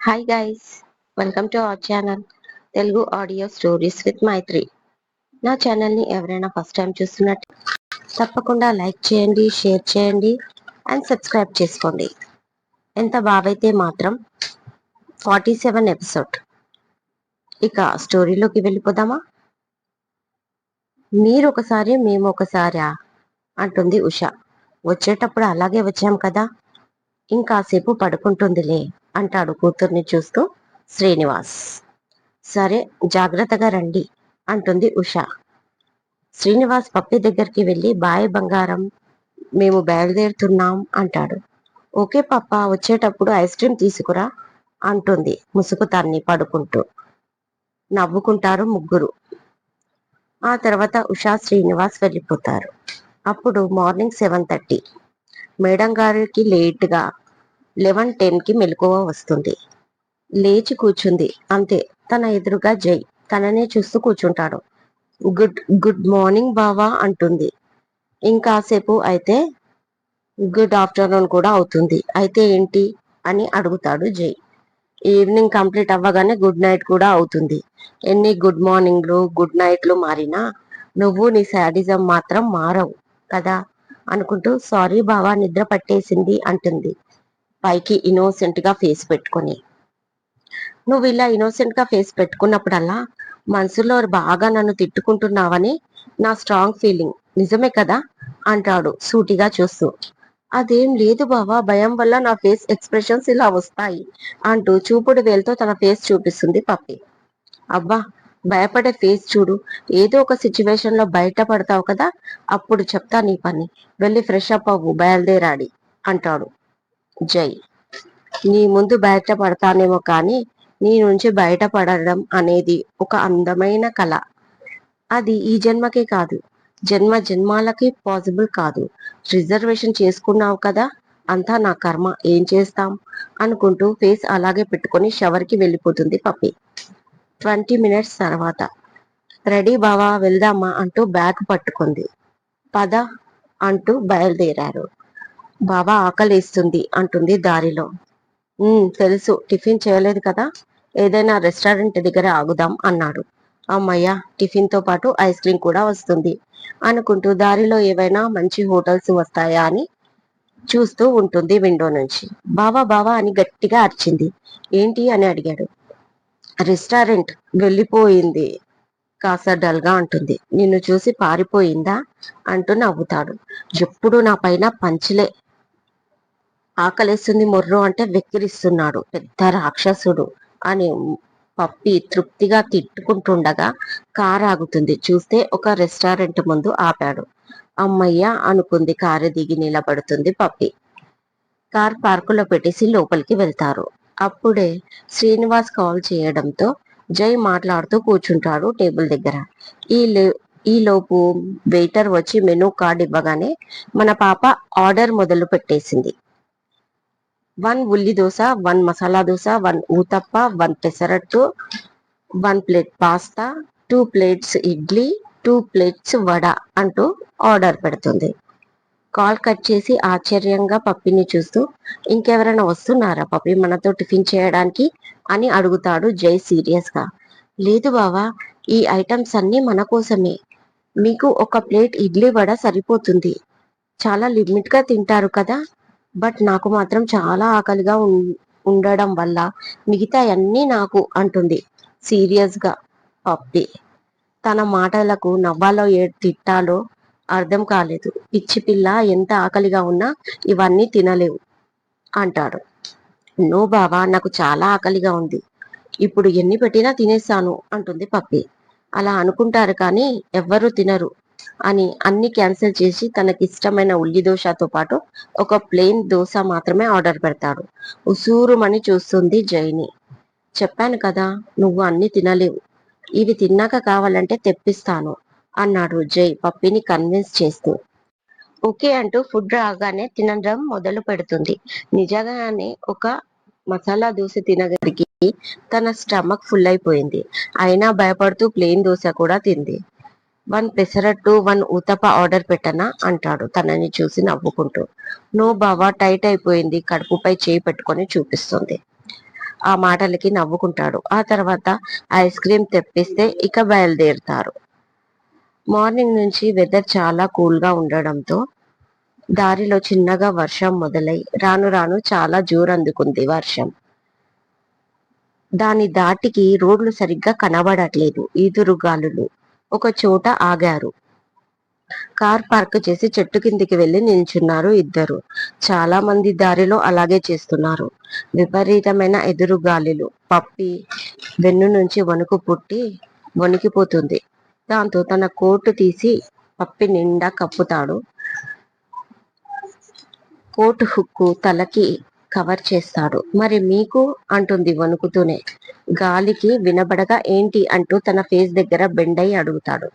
Hi guys welcome to our channel Telugu audio stories with Maithri నా ఛానల్ని ఎవరైనా first time చూస్తున్నట్టు తప్పకుండా లైక్ చేయండి షేర్ చేయండి అండ్ సబ్స్క్రైబ్ చేసుకోండి. ఎంత బాగైతే మాత్రం ఫార్టీ సెవెన్ ఎపిసోడ్ ఇక స్టోరీలోకి వెళ్ళిపోదామా? మీరు ఒకసారి మేము ఒకసారా? అంటుంది ఉష. వచ్చేటప్పుడు అలాగే వచ్చాం కదా? ఇంకాసేపు పడుకుంటుందిలే అంటాడు కూతుర్ని చూస్తూ శ్రీనివాస్. సరే జాగ్రత్తగా రండి అంటుంది ఉష. శ్రీనివాస్ పప్పి దగ్గరికి వెళ్ళి బాయ్ బంగారం మేము బయలుదేరుతున్నాం అంటాడు. ఓకే పాప వచ్చేటప్పుడు ఐస్ క్రీమ్ తీసుకురా అంటుంది ముసుగుతాన్ని పడుకుంటూ. నవ్వుకుంటారు ముగ్గురు. ఆ తర్వాత ఉషా శ్రీనివాస్ వెళ్ళిపోతారు. అప్పుడు మార్నింగ్ సెవెన్ థర్టీ. మేడం గారికి లేట్గా లెవెన్ టెన్కి మెలకువ వస్తుంది. లేచి కూర్చుంది. అంతే. తన ఎదురుగా జై. తననే చూస్తూ కూర్చుంటాడు. గుడ్ గుడ్ మార్నింగ్ బావా అంటుంది. ఇంకాసేపు అయితే గుడ్ ఆఫ్టర్నూన్ కూడా అవుతుంది. అయితే ఏంటి అని అడుగుతాడు జై. ఈవినింగ్ కంప్లీట్ అవ్వగానే గుడ్ నైట్ కూడా అవుతుంది. ఎన్ని గుడ్ మార్నింగ్లు గుడ్ నైట్లు మారినా నువ్వు నీ శాడిజం మాత్రం మారవు కదా? అనుకుంటూ సారీ బావా నిద్ర పట్టేసింది అంటుంది. పైకి ఇన్నోసెంట్గా ఫేస్ పెట్టుకొని. నువ్వు ఇలా ఇన్నోసెంట్గా ఫేస్ పెట్టుకున్నప్పుడల్లా మనసులో బాగా నన్ను తిట్టుకుంటున్నావని నా స్ట్రాంగ్ ఫీలింగ్. నిజమే కదా? అంటాడు సూటిగా చూస్తూ. అదేం లేదు బావా భయం వల్ల నా ఫేస్ ఎక్స్ప్రెషన్స్ ఇలా వస్తాయి అంటూ చూపుడు వేలతో తన ఫేస్ చూపిస్తుంది పప్పి. అబ్బా భయపడే ఫేస్ చూడు. ఏదో ఒక సిచ్యువేషన్లో బయటపడతావు కదా అప్పుడు చెప్తా నీ పని. వెళ్ళి ఫ్రెష్ అప్ అవ్వు బయలుదేరాడి అంటాడు. జై. నీ ముందు బయటపడతానేమో కానీ నీ నుంచి బయటపడడం అనేది ఒక అందమైన కళ. అది ఈ జన్మకే కాదు. జన్మ జన్మాలకి పాసిబుల్ కాదు. రిజర్వేషన్ చేసుకున్నావు కదా అంతా నా కర్మ. ఏం చేస్తాం? అనుకుంటూ ఫేస్ అలాగే పెట్టుకొని షవర్కి వెళ్ళిపోతుంది పప్పి. ట్వంటీ మినిట్స్ తర్వాత. రెడీ బావా వెళ్దామా అంటూ బ్యాగ్ పట్టుకుంది. పద అంటూ బయలుదేరారు. బావా ఆకలిస్తుంది అంటుంది దారిలో. తెలుసు టిఫిన్ చేయలేదు కదా? ఏదైనా రెస్టారెంట్ దగ్గర ఆగుదాం అన్నాడు. అమ్మయ్య టిఫిన్తో పాటు ఐస్ క్రీమ్ కూడా వస్తుంది అనుకుంటూ దారిలో ఏవైనా మంచి హోటల్స్ వస్తాయా అని చూస్తూ ఉంటుంది విండో నుంచి. బావా బావా అని గట్టిగా అరిచింది. ఏంటి అని అడిగాడు. రెస్టారెంట్ వెళ్ళిపోయింది. కాస్త డల్గా అంటుంది. నిన్ను చూసి పారిపోయిందా? అంటూ నవ్వుతాడు. ఎప్పుడు నా పైన పంచలే. ఆకలేస్తుంది మొర్రో అంటే వెక్కిరిస్తున్నాడు. పెద్ద రాక్షసుడు అని పప్పి తృప్తిగా తిట్టుకుంటుండగా కారు ఆగుతుంది. చూస్తే ఒక రెస్టారెంట్ ముందు ఆపాడు. అమ్మయ్య అనుకుంది కారు దిగి నిలబడుతుంది పప్పి. కార్ పార్కులో పెట్టేసి లోపలికి వెళ్తారు. అప్పుడే శ్రీనివాస్ కాల్ చేయడంతో జై మాట్లాడుతూ కూర్చుంటాడు టేబుల్ దగ్గర. ఈ లే- ఈ లోపు వెయిటర్ వచ్చి మెనూ కార్డ్ ఇవ్వగానే మన పాప ఆర్డర్ మొదలు పెట్టేసింది. వన్ ఉల్లి dosa one masala dosa one uthappa one pesarattu one plate pasta two plates idli two plates vada అంటూ ఆర్డర్ పెడుతుంది. కాల్ కట్ చేసి ఆశ్చర్యంగా పప్పిని చూస్తూ ఇంకెవరైనా వస్తున్నారా పప్పి? మనతో టిఫిన్ చేయడానికి? అని అడుగుతాడు జై సీరియస్గా లేదు బావా ఈ ఐటమ్స్ అన్ని మన కోసమే. మీకు ఒక ప్లేట్ ఇడ్లీ వడ సరిపోతుంది. చాలా లిమిట్గా తింటారు కదా. బట్ నాకు మాత్రం చాలా ఆకలిగా ఉం- ఉండడం వల్ల మిగతా అన్నీ నాకు అంటుంది సీరియస్గా పప్పి. తన మాటలకు నవ్వాలో ఏ తిట్టాలో అర్థం కాలేదు. పిచ్చి పిల్ల ఎంత ఆకలిగా ఉన్నా ఇవన్నీ తినలేవు అంటాడు. నో బావా నాకు చాలా ఆకలిగా ఉంది. ఇప్పుడు ఎన్ని పెట్టినా తినేస్తాను అంటుంది పప్పి. అలా అనుకుంటారు కానీ ఎవ్వరూ తినరు అని అన్ని క్యాన్సిల్ చేసి తనకి ఇష్టమైన ఉల్లి దోశతో పాటు ఒక ప్లెయిన్ దోశ మాత్రమే ఆర్డర్ పెడతాడు. ఉసూరుమని చూస్తుంది జైని. చెప్పాను కదా నువ్వు అన్ని తినలేవు. ఇవి తిన్నాక కావాలంటే తెప్పిస్తాను. అన్నాడు జై పప్పిని కన్విన్స్ చేస్తూ. ఓకే అంటూ ఫుడ్ రాగానే తినడం మొదలు పెడుతుంది. నిజంగానే ఒక మసాలా దోశ తినగలిగి తన స్టమక్ ఫుల్ అయిపోయింది. అయినా భయపడుతూ ప్లెయిన్ దోశ కూడా తింది. One pesarattu one uthappa order పెట్టనా? అంటాడు తనని చూసి నవ్వుకుంటూ. నో బావా టైట్ అయిపోయింది. కడుపుపై చేయి పెట్టుకొని చూపిస్తుంది. ఆ మాటలకి నవ్వుకుంటాడు. ఆ తర్వాత ఐస్ క్రీమ్ తెప్పిస్తే ఇక బయలుదేరుతారు. మార్నింగ్ నుంచి వెదర్ చాలా కూల్గా ఉండడంతో దారిలో చిన్నగా వర్షం మొదలై రాను రాను చాలా జోరందుకుంది వర్షం. దాని దాటికి రోడ్లు సరిగ్గా కనబడట్లేదు. ఈదురుగాలులు ఒక చోట ఆగారు. కార్ పార్క్ చేసి చెట్టు కిందికి వెళ్ళి నిల్చున్నారు ఇద్దరు. చాలా మంది దారిలో అలాగే చేస్తున్నారు. విపరీతమైన ఎదురుగాలిలు పప్పి వెన్ను నుంచి వణుకు పుట్టి వణికిపోతుంది. దాంతో తన కోటు తీసి పప్పి నిండా కప్పుతాడు. కోటు హుక్కు తలకి కవర్ చేస్తాడు. మరి మీకు అంటుంది వణుకుతూనే. గాలికి వినబడగా ఏంటి అంటూ తన ఫేస్ దగ్గర బెండై అడుగుతాడు.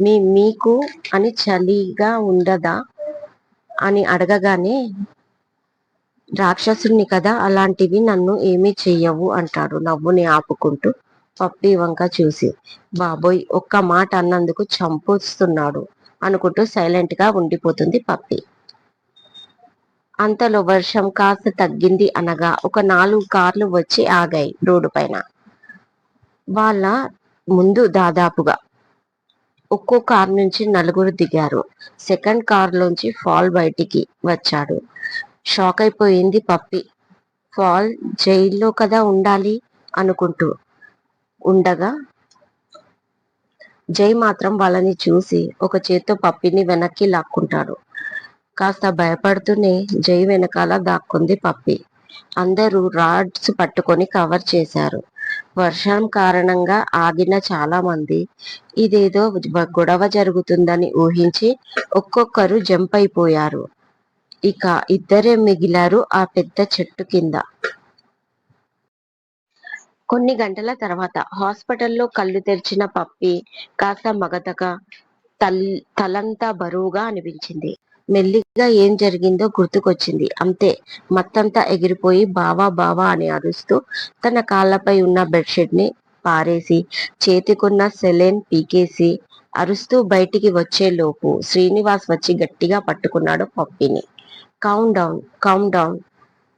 మీ మీకు అని చలిగా ఉండదా అని అడగగానే రాక్షసుని కదా అలాంటివి నన్ను ఏమీ చెయ్యవు అంటాడు నవ్వుని ఆపుకుంటూ. పప్పి వంక చూసి బాబోయ్ ఒక్క మాట అన్నందుకు చంపుస్తున్నాడు అనుకుంటూ సైలెంట్గా ఉండిపోతుంది పప్పి. అంతలో వర్షం కాస్త తగ్గింది అనగా ఒక నాలుగు కార్లు వచ్చి ఆగాయి రోడ్డు పైన. వాళ్ళ ముందు దాదాపుగా ఒక్కో కార్ నుంచి నలుగురు దిగారు. సెకండ్ కార్ లోంచి ఫాల్ బయటికి వచ్చాడు. షాక్ అయిపోయింది పప్పి. ఫాల్ జైల్లో కదా ఉండాలి అనుకుంటూ ఉండగా జై మాత్రం వాళ్ళని చూసి ఒక చేత్తో పప్పిని వెనక్కి లాక్కుంటాడు. కాస్త భయపడుతూనే జై వెనకాల దాక్కుంది పప్పి. అందరూ రాడ్స్ పట్టుకొని కవర్ చేశారు. వర్షం కారణంగా ఆగిన చాలా మంది ఇదేదో గొడవ జరుగుతుందని ఊహించి ఒక్కొక్కరు జంప్ అయిపోయారు. ఇక ఇద్దరే మిగిలారు ఆ పెద్ద చెట్టు కింద. కొన్ని గంటల తర్వాత హాస్పిటల్లో కళ్ళు తెరిచిన పప్పి కాస్త మగతగా తల్ తలంతా బరువుగా అనిపించింది. మెల్లిగా ఏం జరిగిందో గుర్తుకొచ్చింది. అంతే మత్తంతా ఎగిరిపోయి బావా బావా అని అరుస్తూ తన కాళ్ళపై ఉన్న బెడ్షీట్ని పారేసి చేతికున్న సెలెన్ పీకేసి అరుస్తూ బయటికి వచ్చే లోపు శ్రీనివాస్ వచ్చి గట్టిగా పట్టుకున్నాడు పప్పిని. Calm down calm down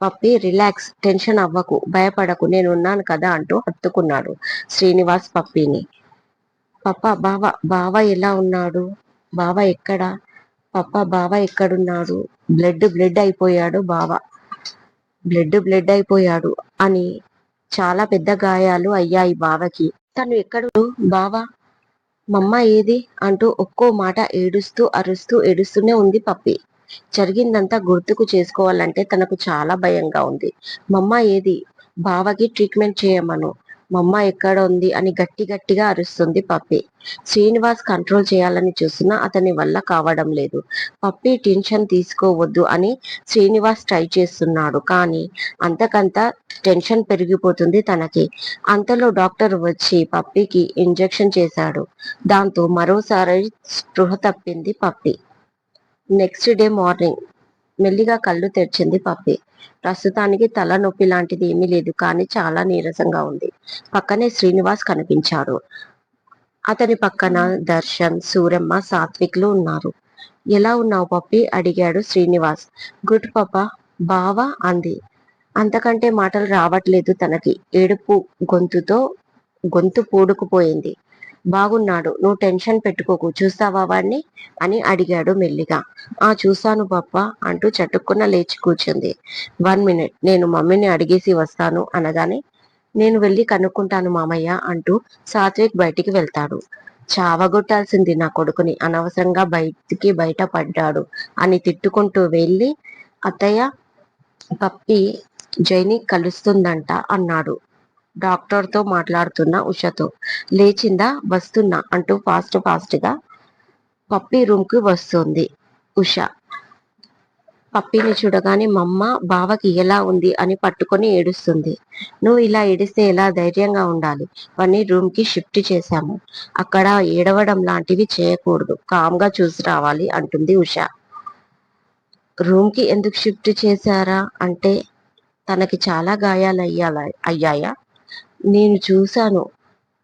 Pappi relax tension అవ్వకు భయపడకు నేను ఉన్నాను కదా అంటూ హత్తుకున్నాడు శ్రీనివాస్ పప్పిని. పప్ప బావ బావ ఎలా ఉన్నాడు? బావ ఎక్కడ? పప్ప బావ ఎక్కడున్నాడు? బ్లడ్ బ్లడ్ అయిపోయాడు బావ. బ్లడ్ బ్లడ్ అయిపోయాడు అని చాలా పెద్ద గాయాలు అయ్యాయి బావకి. తను ఎక్కడు బావ? మమ్మ ఏది? అంటూ ఒక్కో మాట ఏడుస్తూ అరుస్తూ ఏడుస్తూనే ఉంది పప్పి. జరిగిందంతా గుర్తుకు చేసుకోవాలంటే తనకు చాలా భయంగా ఉంది. మమ్మ ఏది? బావకి ట్రీట్మెంట్ చేయమను. మమ్మ ఎక్కడ ఉంది? అని గట్టి గట్టిగా అరుస్తుంది పప్పి. శ్రీనివాస్ కంట్రోల్ చేయాలని చూసినా అతని వల్ల కావడం లేదు. పప్పి టెన్షన్ తీసుకోవద్దు అని శ్రీనివాస్ ట్రై చేస్తున్నాడు. కానీ అంతకంత టెన్షన్ పెరిగిపోతుంది తనకి. అంతలో డాక్టర్ వచ్చి పప్పికి ఇంజెక్షన్ చేశాడు. దాంతో మరోసారి స్పృహ తప్పింది పప్పి. నెక్స్ట్ డే మార్నింగ్ మెల్లిగా కళ్ళు తెరిచింది పప్పి. ప్రస్తుతానికి తలనొప్పి లాంటిది ఏమీ లేదు కానీ చాలా నీరసంగా ఉంది. పక్కనే శ్రీనివాస్ కనిపించాడు అతని పక్కన దర్శన్ సూరమ్మ సాత్విక్లు ఉన్నారు. ఎలా ఉన్నావు పప్పి? అడిగాడు శ్రీనివాస్. గుడ్ పాప బావా? అంది. అంతకంటే మాటలు రావట్లేదు తనకి. ఏడుపు గొంతుతో గొంతు పూడుకుపోయింది. బాగున్నాడు నువ్వు టెన్షన్ పెట్టుకోకు చూస్తావా వాడిని అని అడిగాడు మెల్లిగా. ఆ చూశాను పప్ప అంటూ చటుక్కున లేచి కూర్చుంది. వన్ మినిట్ నేను మమ్మీని అడిగేసి వస్తాను అనగానే నేను వెళ్ళి కనుక్కుంటాను మామయ్య అంటూ సాత్విక్ బయటికి వెళ్తాడు. చావగొట్టాల్సింది నా కొడుకుని అనవసరంగా బయటికి బయట పడ్డాడు అని తిట్టుకుంటూ వెళ్ళి అత్తయ్య పప్పి జైని కలుస్తుందంట అన్నాడు. డాక్టర్తో మాట్లాడుతున్న ఉషతో. లేచిందా? వస్తున్నా అంటూ ఫాస్ట్ ఫాస్ట్గా పప్పి రూమ్ వస్తుంది ఉష. పప్పిని చూడగానే మమ్మ బావకి ఎలా ఉంది అని పట్టుకొని ఏడుస్తుంది. నువ్వు ఇలా ఏడిస్తే ఎలా ధైర్యంగా ఉండాలి? వాడిని రూమ్కి షిఫ్ట్ చేశాము. అక్కడ ఏడవడం లాంటివి చేయకూడదు. కామ్గా చూసి రావాలి అంటుంది ఉష. రూమ్కి ఎందుకు షిఫ్ట్ చేశారా? అంటే తనకి చాలా గాయాలు అయ్యాల అయ్యాయా? నేను చూశాను.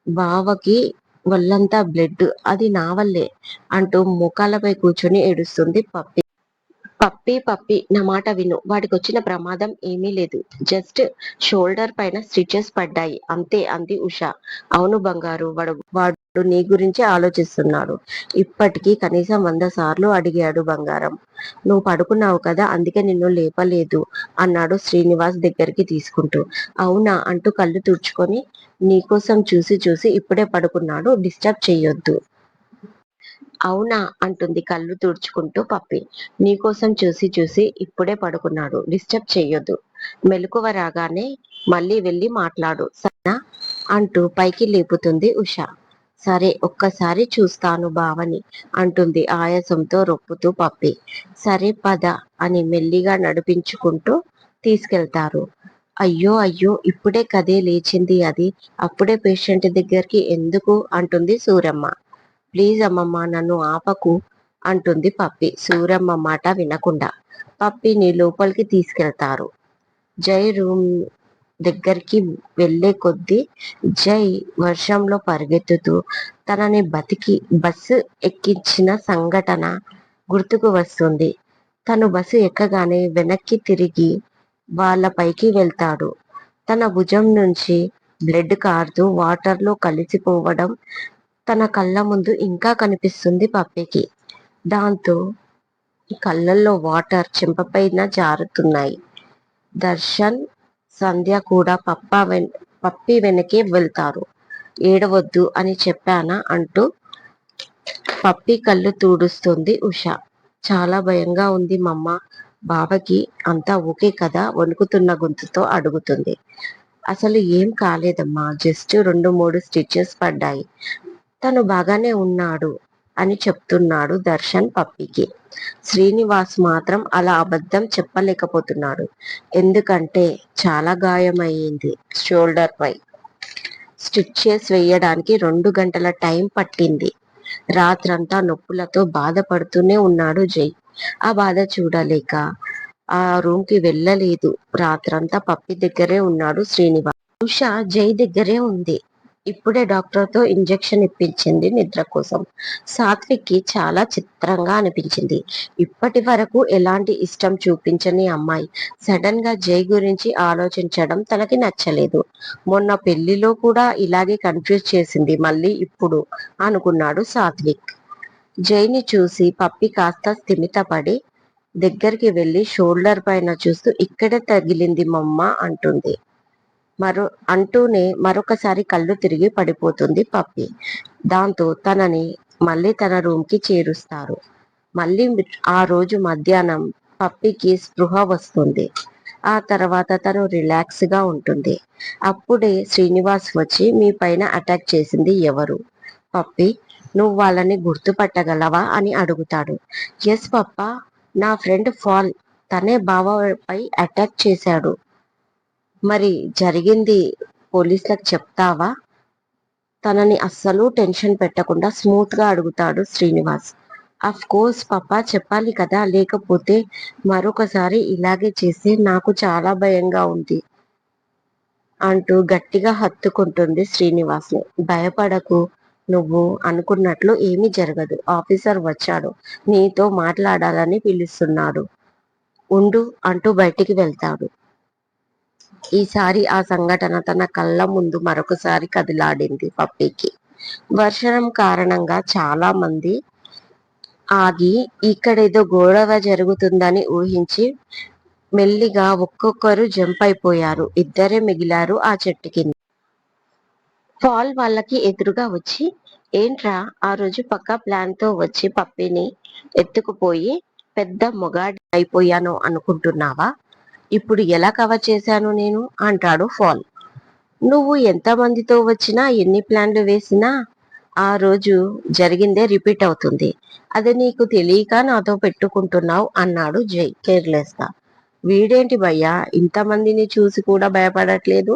బావకి వల్లంతా బ్లడ్. అది నా వల్లే అంటూ ముఖాలపై కూర్చొని ఏడుస్తుంది పప్పి. పప్పి పప్పి నా మాట విను. వాడికి వచ్చిన ప్రమాదం ఏమీ లేదు. జస్ట్ షోల్డర్ పైన స్టిచెస్ పడ్డాయి. అంతే అంది ఉష. అవును బంగారు వాడు వాడు నీ గురించి ఆలోచిస్తున్నాడు. ఇప్పటికీ కనీసం వంద సార్లు అడిగాడు బంగారం. నువ్వు పడుకున్నావు కదా అందుకే నిన్ను లేపలేదు అన్నాడు శ్రీనివాస్ దగ్గరికి తీసుకుంటూ. అవునా అంటూ కళ్ళు తుడుచుకొని నీకోసం చూసి చూసి ఇప్పుడే పడుకున్నాడు డిస్టర్బ్ చేయొద్దు అవునా అంటుంది కళ్ళు తుడుచుకుంటూ పప్పి. నీకోసం చూసి చూసి ఇప్పుడే పడుకున్నాడు డిస్టర్బ్ చేయొద్దు మెలకువ రాగానే మళ్ళీ వెళ్ళి మాట్లాడు సరేనా? అంటూ పైకి లేపుతుంది ఉష. సరే ఒక్కసారి చూస్తాను బావని అంటుంది ఆయాసంతో రొప్పుతూ పప్పి. సరే పద అని మెల్లిగా నడిపించుకుంటూ తీసుకెళ్తారు. అయ్యో అయ్యో ఇప్పుడే కదే లేచింది అది. అప్పుడే పేషెంట్ దగ్గరికి ఎందుకు? అంటుంది సూరమ్మ. ప్లీజ్ అమ్మమ్మ నన్ను ఆపకు అంటుంది పప్పి. సూరమ్మ మాట వినకుండా పప్పిని లోపలికి తీసుకెళ్తారు. జై రూమ్ దగ్గరికి వెళ్ళే కొద్దీ జై వర్షంలో పరిగెత్తుతూ తనని బతికి బస్సు ఎక్కించిన సంఘటన గుర్తుకు వస్తుంది. తను బస్సు ఎక్కగానే వెనక్కి తిరిగి వాళ్ళ పైకి వెళ్తాడు. తన భుజం నుంచి బ్లడ్ కారుతూ వాటర్లో కలిసిపోవడం తన కళ్ళ ముందు ఇంకా కనిపిస్తుంది పప్పికి. దాంతో కళ్ళల్లో వాటర్ చెంపపైన జారుతున్నాయి. దర్శన్ సంధ్య కూడా పప్ప వెన్ పప్పి వెనకే వెళ్తారు. ఏడవద్దు అని చెప్పానా అంటూ పప్పి కళ్ళు తూడుస్తుంది ఉష. చాలా భయంగా ఉంది మమ్మ. బావకి అంతా ఓకే కదా? వణుకుతున్న గొంతుతో అడుగుతుంది. అసలు ఏం కాలేదమ్మా? జస్ట్ రెండు మూడు స్టిచెస్ పడ్డాయి. తను బాగానే ఉన్నాడు. అని చెప్తున్నాడు దర్శన్ పప్పికి. శ్రీనివాస్ మాత్రం అలా అబద్ధం చెప్పలేకపోతున్నాడు. ఎందుకంటే చాలా గాయమయ్యింది షోల్డర్ పై. స్టిచ్చెస్ వేయడానికి రెండు గంటల టైం పట్టింది. రాత్రంతా నొప్పులతో బాధపడుతూనే ఉన్నాడు జై. ఆ బాధ చూడలేక ఆ రూమ్కి వెళ్ళలేదు. రాత్రంతా పప్పి దగ్గరే ఉన్నాడు శ్రీనివాస్. ఉష జై దగ్గరే ఉంది. ఇప్పుడే డాక్టర్తో ఇంజెక్షన్ ఇప్పించింది నిద్ర కోసం. సాత్విక్కి చాలా చిత్రంగా అనిపించింది. ఇప్పటి వరకు ఎలాంటి ఇష్టం చూపించని అమ్మాయి. సడన్గా జై గురించి ఆలోచించడం తనకి నచ్చలేదు. మొన్న పెళ్ళిలో కూడా ఇలాగే కన్ఫ్యూజ్ చేసింది. మళ్ళీ ఇప్పుడు అనుకున్నాడు సాత్విక్. జైని చూసి పప్పి కాస్త స్థిమితపడి దగ్గరికి వెళ్ళి షోల్డర్ పైన చూస్తూ ఇక్కడే తగిలింది మమ్మ అంటుంది. మరో అంటూనే మరొకసారి కళ్ళు తిరిగి పడిపోతుంది పప్పి. దాంతో తనని మళ్ళీ తన రూమ్కి చేరుస్తారు. మళ్ళీ ఆ రోజు మధ్యాహ్నం పప్పికి స్పృహ వస్తుంది. ఆ తర్వాత తను రిలాక్స్గా ఉంటుంది. అప్పుడే శ్రీనివాస్ వచ్చి మీ పైన అటాక్ చేసింది ఎవరు? పప్పి నువ్వు వాళ్ళని గుర్తుపట్టగలవా అని అడుగుతాడు. ఎస్ పప్ప నా ఫ్రెండ్ ఫాల్ తనే బావపై అటాక్ చేశాడు. మరి జరిగింది పోలీసులకు చెప్తావా? తనని అస్సలు టెన్షన్ పెట్టకుండా స్మూత్గా అడుగుతాడు శ్రీనివాస్. అఫ్ కోర్స్ పాప చెప్పాలి కదా. లేకపోతే మరొకసారి ఇలాగే చేస్తే నాకు చాలా భయంగా ఉంది అంటూ గట్టిగా హత్తుకుంటుంది శ్రీనివాస్ని. భయపడకు. నువ్వు అనుకున్నట్లు ఏమీ జరగదు. ఆఫీసర్ వచ్చాడు. నీతో మాట్లాడాలని పిలుస్తున్నాడు. ఉండు అంటూ బయటికి వెళ్తాడు. ఈసారి ఆ సంఘటన తన కళ్ళ ముందు మరొకసారి కదిలాడింది పప్పీకి. వర్షం కారణంగా చాలా మంది ఆగి ఇక్కడేదో గొడవ జరుగుతుందని ఊహించి మెల్లిగా ఒక్కొక్కరు జంప్ అయిపోయారు. ఇద్దరే మిగిలారు ఆ చెట్టు కింద. ఫాల్ వాళ్ళకి ఎదురుగా వచ్చి ఏంట్రా ఆ రోజు పక్క ప్లాన్తో వచ్చి పప్పిని ఎత్తుకుపోయి పెద్ద మొగాడి అయిపోయాను అనుకుంటున్నావా? ఇప్పుడు ఎలా కవర్ చేశాను నేను? అంటాడు ఫాల్. నువ్వు ఎంతమందితో వచ్చినా ఎన్ని ప్లాన్లు వేసినా ఆ రోజు జరిగిందే రిపీట్ అవుతుంది. అది నీకు తెలియక నాతో పెట్టుకుంటున్నావు అన్నాడు జై కేర్లెస్గా వీడేంటి భయ్యా ఇంతమందిని చూసి కూడా భయపడట్లేదు?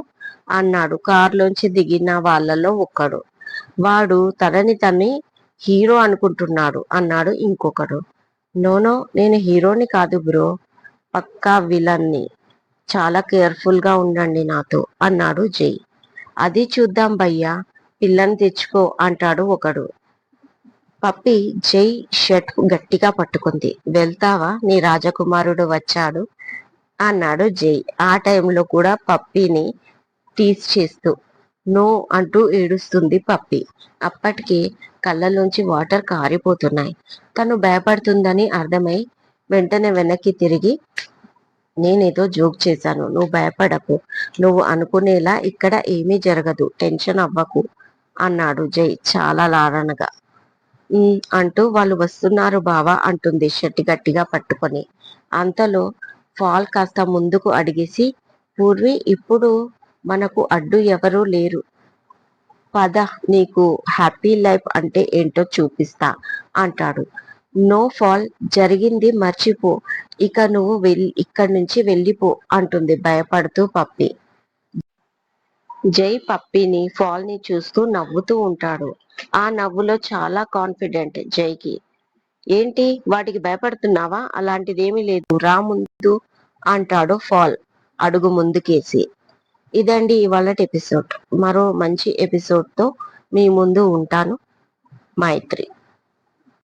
అన్నాడు కారులోంచి దిగిన వాళ్ళలో ఒక్కడు. వాడు తనని తన్ని హీరో అనుకుంటున్నాడు అన్నాడు ఇంకొకడు. నోనో నేను హీరోని కాదు బ్రో. పక్కా విలన్ని. చాలా కేర్ఫుల్గా ఉండండి నాతో అన్నాడు జై అది చూద్దాం భయ్యా పిల్లని తెచ్చుకో అంటాడు ఒకడు. పప్పి జై షర్ట్ గట్టిగా పట్టుకుంది. వెళ్తావా? నీ రాజకుమారుడు వచ్చాడు అన్నాడు జై ఆ టైంలో కూడా పప్పిని టీస్ చేస్తూ నో అంటూ ఏడుస్తుంది పప్పి. అప్పటికి కళ్ళలోంచి వాటర్ కారిపోతున్నాయి. తను భయపడుతుందని అర్థమై వెంటనే వెనక్కి తిరిగి నేనేదో జోక్ చేశాను నువ్వు భయపడకు నువ్వు అనుకునేలా ఇక్కడ ఏమీ జరగదు టెన్షన్ అవ్వకు అన్నాడు జై చాలా లారణగా అంటూ వాళ్ళు వస్తున్నారు బావా అంటుంది షట్టి గట్టిగా పట్టుకొని. అంతలో ఫాల్ కాస్త ముందుకు అడిగేసి పూర్వి ఇప్పుడు మనకు అడ్డు ఎవరూ లేరు. పద నీకు హ్యాపీ లైఫ్ అంటే ఏంటో చూపిస్తా అంటాడు. నో ఫాల్ జరిగింది మర్చిపో. ఇక నువ్వు వెళ్ళి ఇక్కడి నుంచి వెళ్ళిపో అంటుంది భయపడుతూ పప్పి. జై పప్పిని ఫాల్ని చూస్తూ నవ్వుతూ ఉంటాడు. ఆ నవ్వులో చాలా కాన్ఫిడెంట్ జైకి. ఏంటి వాటికి భయపడుతున్నావా? అలాంటిదేమీ లేదు. రా ముందు అంటాడు ఫాల్ అడుగు ముందుకేసి. ఇదండి ఇవాళ ఎపిసోడ్ మరో మంచి ఎపిసోడ్తో మీ ముందు ఉంటాను. మైత్రి.